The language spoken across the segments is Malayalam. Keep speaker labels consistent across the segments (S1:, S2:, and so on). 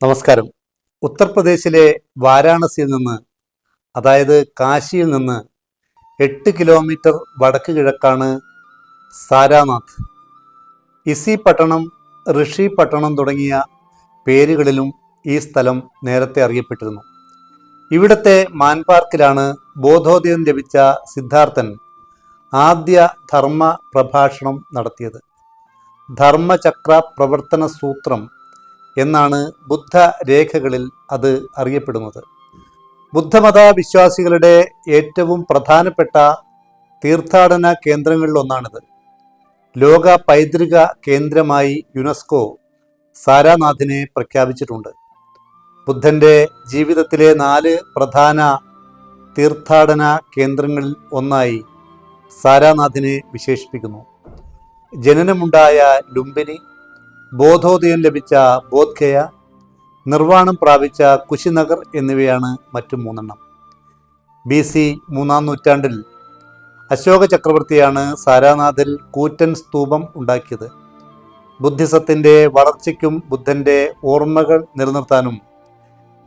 S1: നമസ്കാരം. ഉത്തർപ്രദേശിലെ വാരാണസിയിൽ നിന്ന് അതായത് കാശിയിൽ നിന്ന് എട്ട് കിലോമീറ്റർ വടക്ക് കിഴക്കാണ് സാരാനാഥ്. ഇസി പട്ടണം ഋഷി പട്ടണം തുടങ്ങിയ പേരുകളിലും ഈ സ്ഥലം നേരത്തെ അറിയപ്പെട്ടിരുന്നു. ഇവിടത്തെ മാൻപാർക്കിലാണ് ബോധോദയം ലഭിച്ച സിദ്ധാർത്ഥൻ ആദ്യ ധർമ്മ പ്രഭാഷണം നടത്തിയത്. ധർമ്മചക്ര പ്രവർത്തന സൂത്രം എന്നാണ് ബുദ്ധ രേഖകളിൽ അത് അറിയപ്പെടുന്നത്. ബുദ്ധമത വിശ്വാസികളുടെ ഏറ്റവും പ്രധാനപ്പെട്ട തീർത്ഥാടന കേന്ദ്രങ്ങളിലൊന്നാണിത് ലോക പൈതൃക കേന്ദ്രമായി യുനെസ്കോ സാരാനാഥിനെ പ്രഖ്യാപിച്ചിട്ടുണ്ട്. ബുദ്ധന്റെ ജീവിതത്തിലെ നാല് പ്രധാന തീർത്ഥാടന കേന്ദ്രങ്ങളിൽ ഒന്നായി സാരാനാഥിനെ വിശേഷിപ്പിക്കുന്നു. ജനനമുണ്ടായ ലുംബിനി ബോധോദയം ലഭിച്ച ബോധ്ഗയ നിർവാണം പ്രാപിച്ച കുശിനഗർ എന്നിവയാണ് മറ്റു മൂന്നെണ്ണം. ബി സി മൂന്നാം നൂറ്റാണ്ടിൽ അശോക ചക്രവർത്തിയാണ് സാരാനാഥിൽ കൂറ്റൻ സ്തൂപം ഉണ്ടാക്കിയത്. ബുദ്ധിസത്തിന്റെ വളർച്ചയ്ക്കും ബുദ്ധന്റെ ഓർമ്മകൾ നിലനിർത്താനും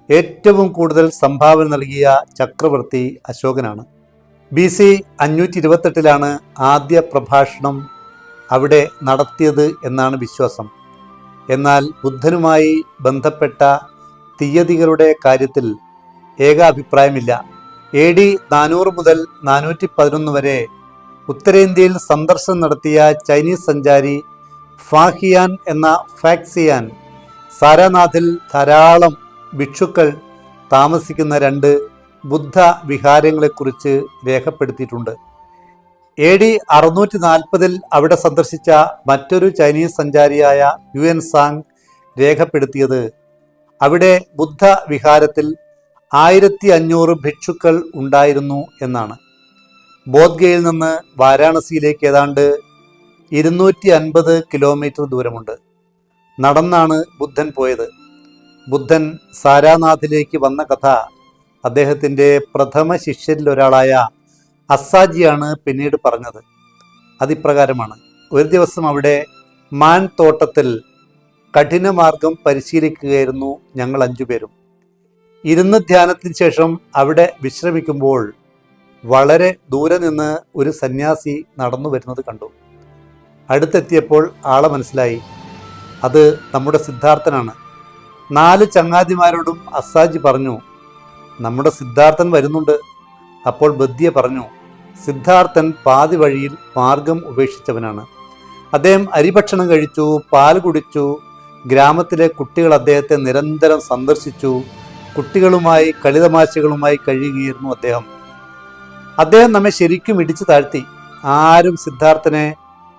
S1: ഏറ്റവും കൂടുതൽ സംഭാവന നൽകിയ ചക്രവർത്തി അശോകനാണ്. ബി സി അഞ്ഞൂറ്റി ഇരുപത്തെട്ടിലാണ് ആദ്യ പ്രഭാഷണം അവിടെ നടത്തിയത് എന്നാണ് വിശ്വാസം. എന്നാൽ ബുദ്ധനുമായി ബന്ധപ്പെട്ട തീയതികളുടെ കാര്യത്തിൽ ഏകാഭിപ്രായമില്ല. എ ഡി നാനൂറ് മുതൽ നാനൂറ്റി പതിനൊന്ന് വരെ ഉത്തരേന്ത്യയിൽ സന്ദർശനം നടത്തിയ ചൈനീസ് സഞ്ചാരി ഫാഹിയാൻ എന്ന ഫാക്സിയാൻ സാരാനാഥിൽ ധാരാളം ഭിക്ഷുക്കൾ താമസിക്കുന്ന രണ്ട് ബുദ്ധ വിഹാരങ്ങളെക്കുറിച്ച് രേഖപ്പെടുത്തിയിട്ടുണ്ട്. എ ഡി അറുന്നൂറ്റി നാൽപ്പതിൽ അവിടെ സന്ദർശിച്ച മറ്റൊരു ചൈനീസ് സഞ്ചാരിയായ യു എൻ സാങ് രേഖപ്പെടുത്തിയത്. അവിടെ ബുദ്ധ വിഹാരത്തിൽ ആയിരത്തി അഞ്ഞൂറ് ഭിക്ഷുക്കൾ ഉണ്ടായിരുന്നു എന്നാണ്. ബോധ്ഗയിൽ നിന്ന് വാരാണസിയിലേക്ക് ഏതാണ്ട് ഇരുന്നൂറ്റി അൻപത് കിലോമീറ്റർ ദൂരമുണ്ട്. നടന്നാണ് ബുദ്ധൻ പോയത്. ബുദ്ധൻ സാരാനാഥിലേക്ക് വന്ന കഥ അദ്ദേഹത്തിന്റെ പ്രഥമ ശിഷ്യരിൽ ഒരാളായ അസാജിയാണ് പിന്നീട് പറഞ്ഞത്. അതിപ്രകാരമാണ്. ഒരു ദിവസം അവിടെ മാൻ തോട്ടത്തിൽ കഠിനമാർഗം പരിശീലിക്കുകയായിരുന്നു ഞങ്ങൾ അഞ്ചുപേരും. ഇരുന്ന് ധ്യാനത്തിന് ശേഷം അവിടെ വിശ്രമിക്കുമ്പോൾ വളരെ ദൂരെ നിന്ന് ഒരു സന്യാസി നടന്നു വരുന്നത് കണ്ടു. അടുത്തെത്തിയപ്പോൾ ആളെ മനസ്സിലായി. അത് നമ്മുടെ സിദ്ധാർത്ഥനാണ്. നാല് ചങ്ങാതിമാരോടും അസാജി പറഞ്ഞു നമ്മുടെ സിദ്ധാർത്ഥൻ വരുന്നുണ്ട്. അപ്പോൾ ബദ്യ പറഞ്ഞു സിദ്ധാർത്ഥൻ പാതി വഴിയിൽ മാർഗം ഉപേക്ഷിച്ചവനാണ്. അദ്ദേഹം അരിഭക്ഷണം കഴിച്ചു പാൽ കുടിച്ചു ഗ്രാമത്തിലെ കുട്ടികൾ അദ്ദേഹത്തെ നിരന്തരം സന്ദർശിച്ചു കുട്ടികളുമായി കളിതമാശകളുമായി കഴിയുകയായിരുന്നു അദ്ദേഹം. അദ്ദേഹം നമ്മെ ശരിക്കും ഇടിച്ചു താഴ്ത്തി. ആരും സിദ്ധാർത്ഥനെ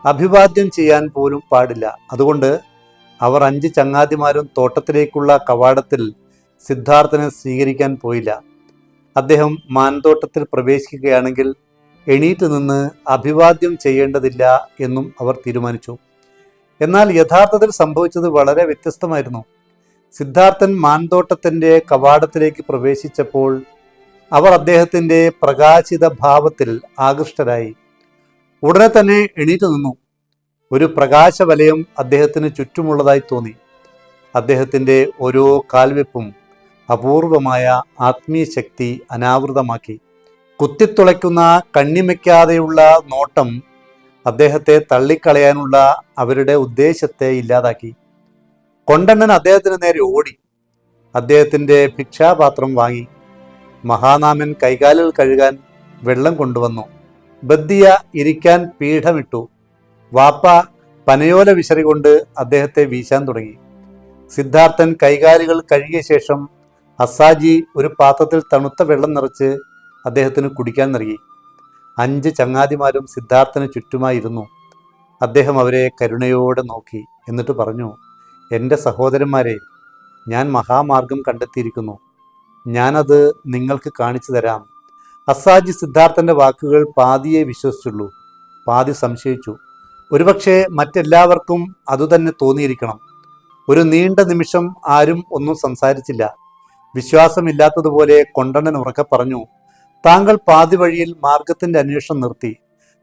S1: അഭിവാദ്യം ചെയ്യാൻ പോലും പാടില്ല. അതുകൊണ്ട് അവർ അഞ്ച് ചങ്ങാതിമാരും തോട്ടത്തിലേക്കുള്ള കവാടത്തിൽ സിദ്ധാർത്ഥനെ സ്വീകരിക്കാൻ പോയില്ല. അദ്ദേഹം മാൻതോട്ടത്തിൽ പ്രവേശിക്കുകയാണെങ്കിൽ എണീറ്റ് നിന്ന് അഭിവാദ്യം ചെയ്യേണ്ടതില്ല എന്നും അവർ തീരുമാനിച്ചു. എന്നാൽ യഥാർത്ഥത്തിൽ സംഭവിച്ചത് വളരെ വ്യത്യസ്തമായിരുന്നു. സിദ്ധാർത്ഥൻ മാൻതോട്ടത്തിന്റെ കവാടത്തിലേക്ക് പ്രവേശിച്ചപ്പോൾ അവർ അദ്ദേഹത്തിന്റെ പ്രകാശിത ഭാവത്തിൽ ആകൃഷ്ടരായി. ഉടനെ തന്നെ എണീറ്റ് നിന്നു. ഒരു പ്രകാശവലയം അദ്ദേഹത്തിന് ചുറ്റുമുള്ളതായി തോന്നി. അദ്ദേഹത്തിന്റെ ഓരോ കാൽവെപ്പും അപൂർവമായ ആത്മീയ ശക്തി അനാവൃതമാക്കി. കുത്തിത്തുളയ്ക്കുന്ന കണ്ണിമയ്ക്കാതെയുള്ള നോട്ടം അദ്ദേഹത്തെ തള്ളിക്കളയാനുള്ള അവരുടെ ഉദ്ദേശത്തെ ഇല്ലാതാക്കി. കൊണ്ടണ്ണൻ അദ്ദേഹത്തിന് നേരെ ഓടി. അദ്ദേഹത്തിന്റെ ഭിക്ഷാപാത്രം വാങ്ങി. മഹാനാമൻ കൈകാലുകൾ കഴുകാൻ വെള്ളം കൊണ്ടുവന്നു. ബദ്ധിയ ഇരിക്കാൻ പീഠമിട്ടു. വാപ്പ പനയോല വിശറി കൊണ്ട് അദ്ദേഹത്തെ വീശാൻ തുടങ്ങി. സിദ്ധാർത്ഥൻ കൈകാലുകൾ കഴുകിയ ശേഷം അസാജി ഒരു പാത്രത്തിൽ തണുത്ത വെള്ളം നിറച്ച് അദ്ദേഹത്തിന് കുടിക്കാൻ നൽകി. അഞ്ച് ചങ്ങാതിമാരും സിദ്ധാർത്ഥന് ചുറ്റുമായിരുന്നു. അദ്ദേഹം അവരെ കരുണയോടെ നോക്കി. എന്നിട്ട് പറഞ്ഞു എന്റെ സഹോദരന്മാരെ ഞാൻ മഹാമാർഗം കണ്ടെത്തിയിരിക്കുന്നു. ഞാനത് നിങ്ങൾക്ക് കാണിച്ചു തരാം. അസാജി സിദ്ധാർത്ഥന്റെ വാക്കുകൾ പാതിയെ വിശ്വസിച്ചുള്ളൂ. പാതി സംശയിച്ചു. ഒരുപക്ഷെ മറ്റെല്ലാവർക്കും അതുതന്നെ തോന്നിയിരിക്കണം. ഒരു നീണ്ട നിമിഷം ആരും ഒന്നും സംസാരിച്ചില്ല. വിശ്വാസമില്ലാത്തതുപോലെ കൊണ്ടണ്ണൻ ഉറക്കെ പറഞ്ഞു താങ്കൾ പാതി വഴിയിൽ മാർഗത്തിന്റെ അന്വേഷണം നിർത്തി.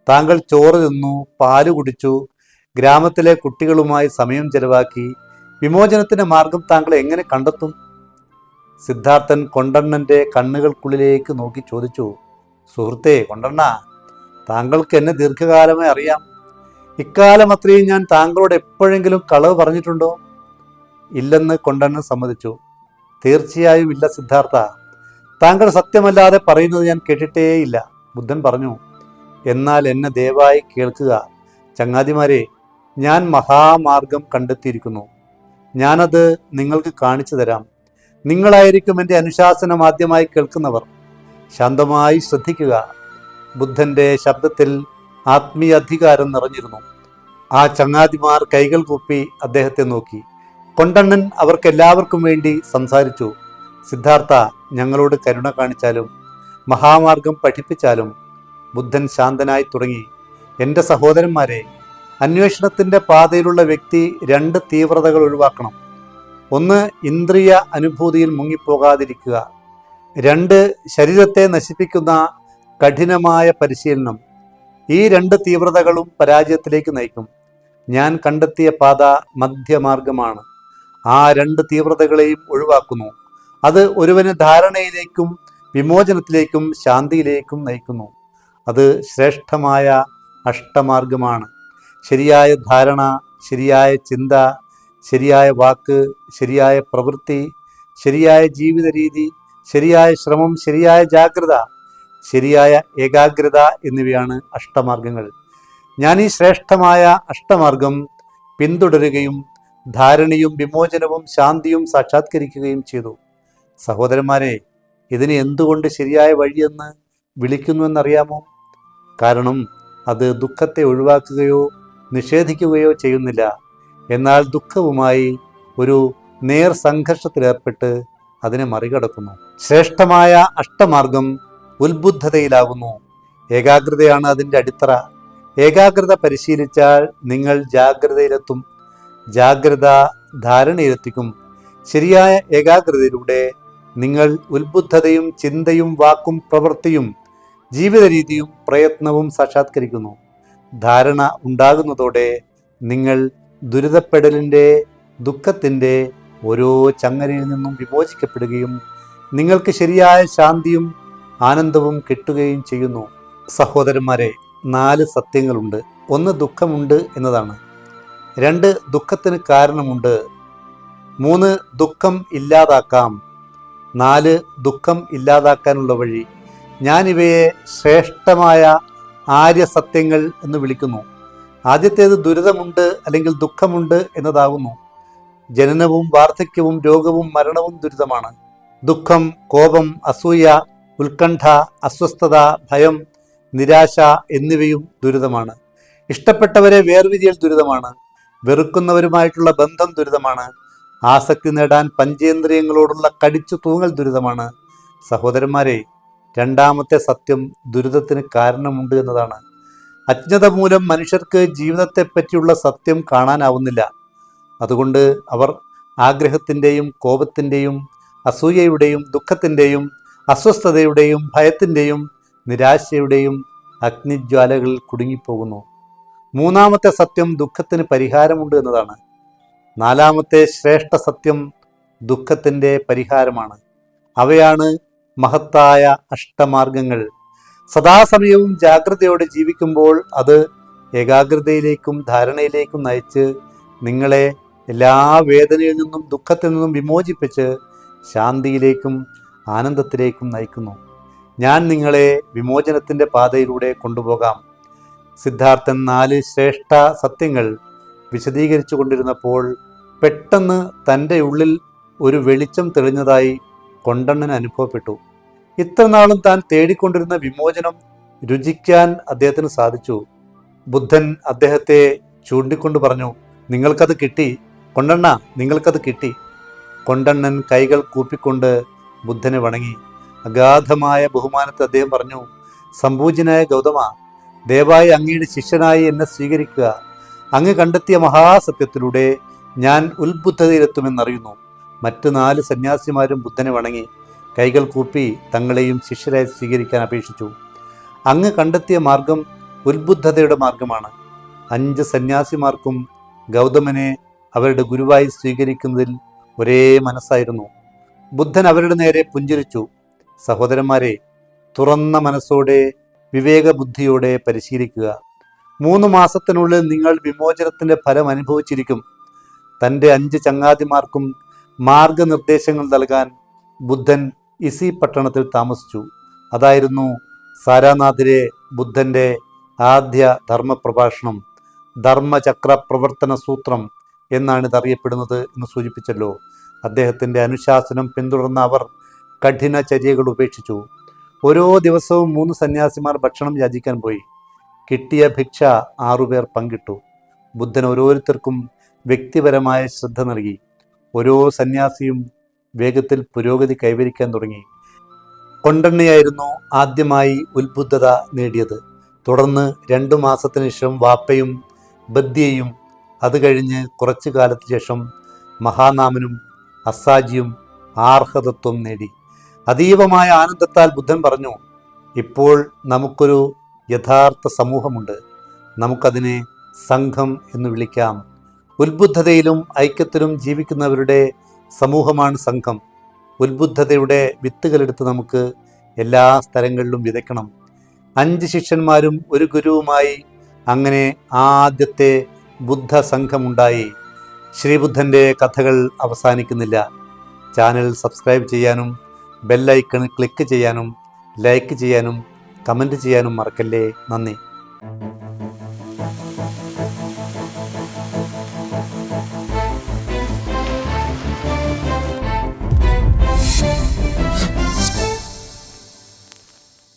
S1: താങ്കൾ ചോറ് തിന്നു പാൽ കുടിച്ചു ഗ്രാമത്തിലെ കുട്ടികളുമായി സമയം ചെലവാക്കി വിമോചനത്തിന്റെ മാർഗം താങ്കൾ എങ്ങനെ കണ്ടെത്തും? സിദ്ധാർത്ഥൻ കൊണ്ടണ്ണന്റെ കണ്ണുകൾക്കുള്ളിലേക്ക് നോക്കി ചോദിച്ചു സുഹൃത്തെ കൊണ്ടണ്ണ താങ്കൾക്ക് എന്നെ ദീർഘകാലമായി അറിയാം. ഇക്കാലം അത്രയും ഞാൻ താങ്കളോട് എപ്പോഴെങ്കിലും കളവ് പറഞ്ഞിട്ടുണ്ടോ? ഇല്ലെന്ന് കൊണ്ടണ്ണൻ സമ്മതിച്ചു. തീർച്ചയായും ഇല്ല സിദ്ധാർത്ഥ. താങ്കൾ സത്യമല്ലാതെ പറയുന്നത് ഞാൻ കേട്ടിട്ടേയില്ല. ബുദ്ധൻ പറഞ്ഞു എന്നാൽ എന്നെ ദയവായി കേൾക്കുക. ചങ്ങാതിമാരെ ഞാൻ മഹാമാർഗം കണ്ടെത്തിയിരിക്കുന്നു. ഞാനത് നിങ്ങൾക്ക് കാണിച്ചു തരാം. നിങ്ങളായിരിക്കും എന്റെ അനുശാസനം ആദ്യമായി കേൾക്കുന്നവർ. ശാന്തമായി ശ്രദ്ധിക്കുക. ബുദ്ധന്റെ ശബ്ദത്തിൽ ആത്മീയ അധികാരം നിറഞ്ഞിരുന്നു. ആ ചങ്ങാതിമാർ കൈകൾ കൂപ്പി അദ്ദേഹത്തെ നോക്കി. കൊണ്ടണ്ണൻ അവർക്കെല്ലാവർക്കും വേണ്ടി സംസാരിച്ചു. സിദ്ധാർത്ഥ ഞങ്ങളോട് കരുണ കാണിച്ചാലും മഹാമാർഗം പഠിപ്പിച്ചാലും ബുദ്ധൻ ശാന്തനായി തുടങ്ങി. എന്റെ സഹോദരന്മാരെ അന്വേഷണത്തിന്റെ പാതയിലുള്ള വ്യക്തി രണ്ട് തീവ്രതകൾ ഒഴിവാക്കണം. ഒന്ന് ഇന്ദ്രിയ അനുഭൂതിയിൽ മുങ്ങിപ്പോകാതിരിക്കുക. രണ്ട് ശരീരത്തെ നശിപ്പിക്കുന്ന കഠിനമായ പരിശീലനം. ഈ രണ്ട് തീവ്രതകളും പരാജയത്തിലേക്ക് നയിക്കും. ഞാൻ കണ്ടെത്തിയ പാത മധ്യമാർഗമാണ്. ആ രണ്ട് തീവ്രതകളെയും ഒഴിവാക്കുന്നു. അത് ഒരുവന് ധാരണയിലേക്കും വിമോചനത്തിലേക്കും ശാന്തിയിലേക്കും നയിക്കുന്നു. അത് ശ്രേഷ്ഠമായ അഷ്ടമാർഗമാണ് ശരിയായ ധാരണ ശരിയായ ചിന്ത ശരിയായ വാക്ക് ശരിയായ പ്രവൃത്തി ശരിയായ ജീവിത രീതി ശരിയായ ശ്രമം ശരിയായ ജാഗ്രത ശരിയായ ഏകാഗ്രത എന്നിവയാണ് അഷ്ടമാർഗങ്ങൾ ഞാൻ ഈ ശ്രേഷ്ഠമായ അഷ്ടമാർഗം പിന്തുടരുകയും ധാരണയും വിമോചനവും ശാന്തിയും സാക്ഷാത്കരിക്കുകയും ചെയ്തു. സഹോദരന്മാരെ ഇതിനെ എന്തുകൊണ്ട് ശരിയായ വഴിയെന്ന് വിളിക്കുന്നുവെന്നറിയാമോ? കാരണം അത് ദുഃഖത്തെ ഒഴിവാക്കുകയോ നിഷേധിക്കുകയോ ചെയ്യുന്നില്ല. എന്നാൽ ദുഃഖവുമായി ഒരു നേർ സംഘർഷത്തിലേർപ്പെട്ട് അതിനെ മറികടക്കുന്നു. ശ്രേഷ്ഠമായ അഷ്ടമാർഗം ഉത്ബുദ്ധതയിലാകുന്നു ഏകാഗ്രതയാണ് അതിന്റെ അടിത്തറ. ഏകാഗ്രത പരിശീലിച്ചാൽ നിങ്ങൾ ജാഗ്രതയിലെത്തും. ജാഗ്രത ധാരണയിലെത്തിക്കും ശരിയായ ഏകാഗ്രതയിലൂടെ നിങ്ങൾ ഉത്ബുദ്ധതയും ചിന്തയും വാക്കും പ്രവൃത്തിയും ജീവിത രീതിയും പ്രയത്നവും സാക്ഷാത്കരിക്കുന്നു. ധാരണ ഉണ്ടാകുന്നതോടെ നിങ്ങൾ ദുരിതപ്പെടലിന്റെ ദുഃഖത്തിന്റെ ഓരോ ചങ്ങലയിൽ നിന്നും വിമോചിക്കപ്പെടുകയും നിങ്ങൾക്ക് ശരിയായ ശാന്തിയും ആനന്ദവും കിട്ടുകയും ചെയ്യുന്നു. സഹോദരന്മാരെ നാല് സത്യങ്ങളുണ്ട്. ഒന്ന് ദുഃഖമുണ്ട് എന്നതാണ്. രണ്ട് ദുഃഖത്തിന് കാരണമുണ്ട്. മൂന്ന് ദുഃഖം ഇല്ലാതാക്കാം. നാല് ദുഃഖം ഇല്ലാതാക്കാനുള്ള വഴി. ഞാനിവയെ ശ്രേഷ്ഠമായ ആര്യസത്യങ്ങൾ എന്ന് വിളിക്കുന്നു. ആദ്യത്തേത് ദുരിതമുണ്ട് അല്ലെങ്കിൽ ദുഃഖമുണ്ട് എന്നതാകുന്നു ജനനവും വാർദ്ധക്യവും രോഗവും മരണവും ദുരിതമാണ്. ദുഃഖം കോപം അസൂയ ഉത്കണ്ഠ അസ്വസ്ഥത ഭയം നിരാശ എന്നിവയും ദുരിതമാണ്. ഇഷ്ടപ്പെട്ടവരെ വേർവിരിയൽ ദുരിതമാണ്. വെറുക്കുന്നവരുമായിട്ടുള്ള ബന്ധം ദുരിതമാണ്. ആസക്തി നേടാൻ പഞ്ചേന്ദ്രിയങ്ങളോടുള്ള കടിച്ചു തൂങ്ങൽ ദുരിതമാണ്. സഹോദരന്മാരെ രണ്ടാമത്തെ സത്യം ദുരിതത്തിന് കാരണമുണ്ട് എന്നതാണ്. അജ്ഞത മൂലം മനുഷ്യർക്ക് ജീവിതത്തെപ്പറ്റിയുള്ള സത്യം കാണാനാവുന്നില്ല. അതുകൊണ്ട് അവർ ആഗ്രഹത്തിന്റെയും കോപത്തിന്റെയും അസൂയയുടെയും ദുഃഖത്തിന്റെയും അസ്വസ്ഥതയുടെയും ഭയത്തിന്റെയും നിരാശയുടെയും അഗ്നിജ്വാലകളിൽ കുടുങ്ങിപ്പോകുന്നു. മൂന്നാമത്തെ സത്യം ദുഃഖത്തിന് പരിഹാരമുണ്ട് എന്നതാണ്. നാലാമത്തെ ശ്രേഷ്ഠ സത്യം ദുഃഖത്തിന്റെ പരിഹാരമാണ്. അവയാണ് മഹത്തായ അഷ്ടമാർഗങ്ങൾ. സദാസമയവും ജാഗ്രതയോടെ ജീവിക്കുമ്പോൾ അത് ഏകാഗ്രതയിലേക്കും ധാരണയിലേക്കും നയിച്ച് നിങ്ങളെ എല്ലാ വേദനയിൽ നിന്നും ദുഃഖത്തിൽ നിന്നും വിമോചിപ്പിച്ച് ശാന്തിയിലേക്കും ആനന്ദത്തിലേക്കും നയിക്കുന്നു. ഞാൻ നിങ്ങളെ വിമോചനത്തിന്റെ പാതയിലൂടെ കൊണ്ടുപോകാം. സിദ്ധാർത്ഥൻ നാല് ശ്രേഷ്ഠ സത്യങ്ങൾ വിശദീകരിച്ചു കൊണ്ടിരുന്നപ്പോൾ പെട്ടെന്ന് തന്റെ ഉള്ളിൽ ഒരു വെളിച്ചം തെളിഞ്ഞതായി കൊണ്ടണ്ണൻ അനുഭവപ്പെട്ടു. ഇത്രനാളും താൻ തേടിക്കൊണ്ടിരുന്ന വിമോചനം രുചിക്കാൻ അദ്ദേഹത്തിന് സാധിച്ചു. ബുദ്ധൻ അദ്ദേഹത്തെ ചൂണ്ടിക്കൊണ്ട് പറഞ്ഞു നിങ്ങൾക്കത് കിട്ടി. കൊണ്ടണ്ണ നിങ്ങൾക്കത് കിട്ടി. കൊണ്ടണ്ണൻ കൈകൾ കൂപ്പിക്കൊണ്ട് ബുദ്ധനെ വണങ്ങി. അഗാധമായ ബഹുമാനത്തെ അദ്ദേഹം പറഞ്ഞു സംപൂജ്യനായ ഗൗതമ ദയവായി അങ്ങയുടെ ശിഷ്യനായി എന്നെ സ്വീകരിക്കുക. അങ്ങ് കണ്ടെത്തിയ മഹാസത്യത്തിലൂടെ ഞാൻ ഉത്ബുദ്ധതയിലെത്തുമെന്നറിയുന്നു. മറ്റ് നാല് സന്യാസിമാരും ബുദ്ധനെ വണങ്ങി കൈകൾ കൂപ്പി തങ്ങളെയും ശിഷ്യരായി സ്വീകരിക്കാൻ അപേക്ഷിച്ചു. അങ്ങ് കണ്ടെത്തിയ മാർഗം ഉത്ബുദ്ധതയുടെ മാർഗമാണ്. അഞ്ച് സന്യാസിമാർക്കും ഗൗതമനെ അവരുടെ ഗുരുവായി സ്വീകരിക്കുന്നതിൽ ഒരേ മനസ്സായിരുന്നു. ബുദ്ധൻ അവരുടെ നേരെ പുഞ്ചിരിച്ചു. സഹോദരന്മാരെ തുറന്ന മനസ്സോടെ വിവേകബുദ്ധിയോടെ പരിശീലിക്കുക. മൂന്ന് മാസത്തിനുള്ളിൽ നിങ്ങൾ വിമോചനത്തിന്റെ ഫലം അനുഭവിച്ചിരിക്കും. തന്റെ അഞ്ച് ചങ്ങാതിമാർക്കും മാർഗനിർദ്ദേശങ്ങൾ നൽകാൻ ബുദ്ധൻ ഇസി പട്ടണത്തിൽ താമസിച്ചു. അതായിരുന്നു സാരാനാഥിലെ ബുദ്ധന്റെ ആദ്യ ധർമ്മപ്രഭാഷണം ധർമ്മചക്ര പ്രവർത്തന സൂത്രം എന്നാണ് ഇതറിയപ്പെടുന്നത് എന്ന് സൂചിപ്പിച്ചല്ലോ. അദ്ദേഹത്തിന്റെ അനുശാസനം പിന്തുടർന്ന അവർ കഠിന ചര്യകൾ ഉപേക്ഷിച്ചു. ഓരോ ദിവസവും മൂന്ന് സന്യാസിമാർ ഭക്ഷണം യാചിക്കാൻ പോയി. കിട്ടിയ ഭിക്ഷ ആറുപേർ പങ്കിട്ടു. ബുദ്ധൻ ഓരോരുത്തർക്കും വ്യക്തിപരമായ ശ്രദ്ധ നൽകി. ഓരോ സന്യാസിയും വേഗത്തിൽ പുരോഗതി കൈവരിക്കാൻ തുടങ്ങി. കൊണ്ടെണ്ണയായിരുന്നു ആദ്യമായി ഉത്ബുദ്ധത നേടിയത്. തുടർന്ന് രണ്ടു മാസത്തിന് ശേഷം വാപ്പയും ബദ്യയും അത് കഴിഞ്ഞ് കുറച്ചു കാലത്തിന് ശേഷം മഹാനാമനും അസാജിയും ആർഹതത്വം നേടി. അതീവമായ ആനന്ദത്താൽ ബുദ്ധൻ പറഞ്ഞു ഇപ്പോൾ നമുക്കൊരു യഥാർത്ഥ സമൂഹമുണ്ട്. നമുക്കതിനെ സംഘം എന്ന് വിളിക്കാം. ഉത്ബുദ്ധതയിലും ഐക്യത്തിലും ജീവിക്കുന്നവരുടെ സമൂഹമാണ് സംഘം. ഉത്ബുദ്ധതയുടെ വിത്തുകളെടുത്ത് നമുക്ക് എല്ലാ സ്ഥലങ്ങളിലും വിതയ്ക്കണം. അഞ്ച് ശിഷ്യന്മാരും ഒരു ഗുരുവുമായി അങ്ങനെ ആദ്യത്തെ ബുദ്ധ സംഘമുണ്ടായി. ശ്രീബുദ്ധന്റെ കഥകൾ അവസാനിക്കുന്നില്ല. ചാനൽ സബ്സ്ക്രൈബ് ചെയ്യാനും ബെല്ലൈക്കൺ ക്ലിക്ക് ചെയ്യാനും ലൈക്ക് ചെയ്യാനും കമന്റ് ചെയ്യാനും മറക്കല്ലേ? നന്ദി.